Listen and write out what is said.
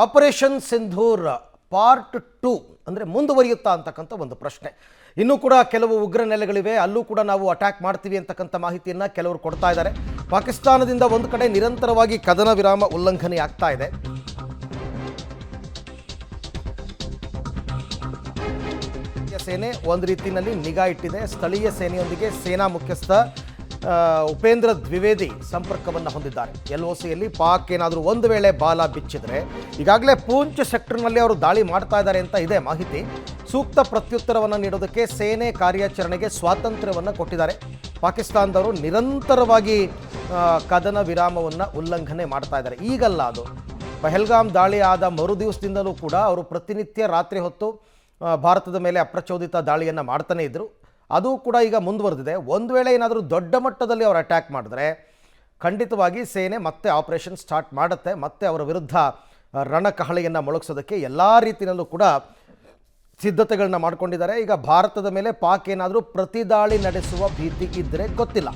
Operation Sindoor part two ಅಂದರೆ ಮುಂದುವರಿಯುತ್ತಾ ಅಂತಕ್ಕಂಥ ಒಂದು ಪ್ರಶ್ನೆ. ಇನ್ನೂ ಕೂಡ ಕೆಲವು ಉಗ್ರ ನೆಲೆಗಳಿವೆ. ಅಲ್ಲೂ ಕೂಡ ನಾವು ಅಟ್ಯಾಕ್ ಮಾಡ್ತೀವಿ ಅಂತಕ್ಕಂಥ ಮಾಹಿತಿಯನ್ನು ಕೆಲವರು ಕೊಡ್ತಾ ಇದ್ದಾರೆ. ಪಾಕಿಸ್ತಾನದಿಂದ ಒಂದು ಕಡೆ ನಿರಂತರವಾಗಿ ಕದನ ವಿರಾಮ ಉಲ್ಲಂಘನೆ ಆಗ್ತಾ ಇದೆ. ಸೇನೆ ಒಂದು ರೀತಿಯಲ್ಲಿ ನಿಗಾ ಇಟ್ಟಿದೆ. ಸ್ಥಳೀಯ ಸೇನೆಯೊಂದಿಗೆ ಸೇನಾ ಮುಖ್ಯಸ್ಥ ಉಪೇಂದ್ರ ದ್ವಿವೇದಿ ಸಂಪರ್ಕವನ್ನು ಹೊಂದಿದ್ದಾರೆ. ಎಲ್ ಒ ಸಿಯಲ್ಲಿ ಪಾಕ್ ಏನಾದರೂ ಒಂದು ವೇಳೆ ಬಾಲ ಬಿಚ್ಚಿದ್ರೆ ಈಗಾಗಲೇ ಪೂಂಚ್ ಸೆಕ್ಟರ್ನಲ್ಲಿ ಅವರು ದಾಳಿ ಮಾಡ್ತಾ ಇದ್ದಾರೆ ಅಂತ ಇದೆ ಮಾಹಿತಿ. ಸೂಕ್ತ ಪ್ರತ್ಯುತ್ತರವನ್ನು ನೀಡೋದಕ್ಕೆ ಸೇನೆ ಕಾರ್ಯಾಚರಣೆಗೆ ಸ್ವಾತಂತ್ರ್ಯವನ್ನು ಕೊಟ್ಟಿದ್ದಾರೆ. ಪಾಕಿಸ್ತಾನದವರು ನಿರಂತರವಾಗಿ ಕದನ ವಿರಾಮವನ್ನು ಉಲ್ಲಂಘನೆ ಮಾಡ್ತಾ ಇದ್ದಾರೆ. ಈಗಲ್ಲ ಅದು. ಪಹಲ್ಗಾಮ್ ದಾಳಿ ಆದ ಮರು ದಿವಸದಿಂದಲೂ ಕೂಡ ಅವರು ಪ್ರತಿನಿತ್ಯ ರಾತ್ರಿ ಹೊತ್ತು ಭಾರತದ ಮೇಲೆ ಅಪ್ರಚೋದಿತ ದಾಳಿಯನ್ನು ಮಾಡ್ತಾನೇ ಇದ್ದರು ಅದು ಕೂಡ ಈಗ ಮುಂದುವರೆದಿದೆ. ಒಂದು ವೇಳೆ ಏನಾದರೂ ದೊಡ್ಡ ಮಟ್ಟದಲ್ಲಿ ಅವರು ಅಟ್ಯಾಕ್ ಮಾಡಿದ್ರೆ ಖಂಡಿತವಾಗಿ ಸೇನೆ ಮತ್ತೆ ಆಪರೇಷನ್ ಸ್ಟಾರ್ಟ್ ಮಾಡುತ್ತೆ. ಮತ್ತೆ ಅವರ ವಿರುದ್ಧ ರಣಕಹಳೆಯನ್ನು ಮೊಳಗಿಸೋದಕ್ಕೆ ಎಲ್ಲ ರೀತಿಯಲ್ಲೂ ಕೂಡ ಸಿದ್ಧತೆಗಳನ್ನ ಮಾಡ್ಕೊಂಡಿದ್ದಾರೆ. ಈಗ ಭಾರತದ ಮೇಲೆ ಪಾಕ್ ಏನಾದರೂ ಪ್ರತಿದಾಳಿ ನಡೆಸುವ ಭೀತಿ ಇದ್ದರೆ ಗೊತ್ತಿಲ್ಲ.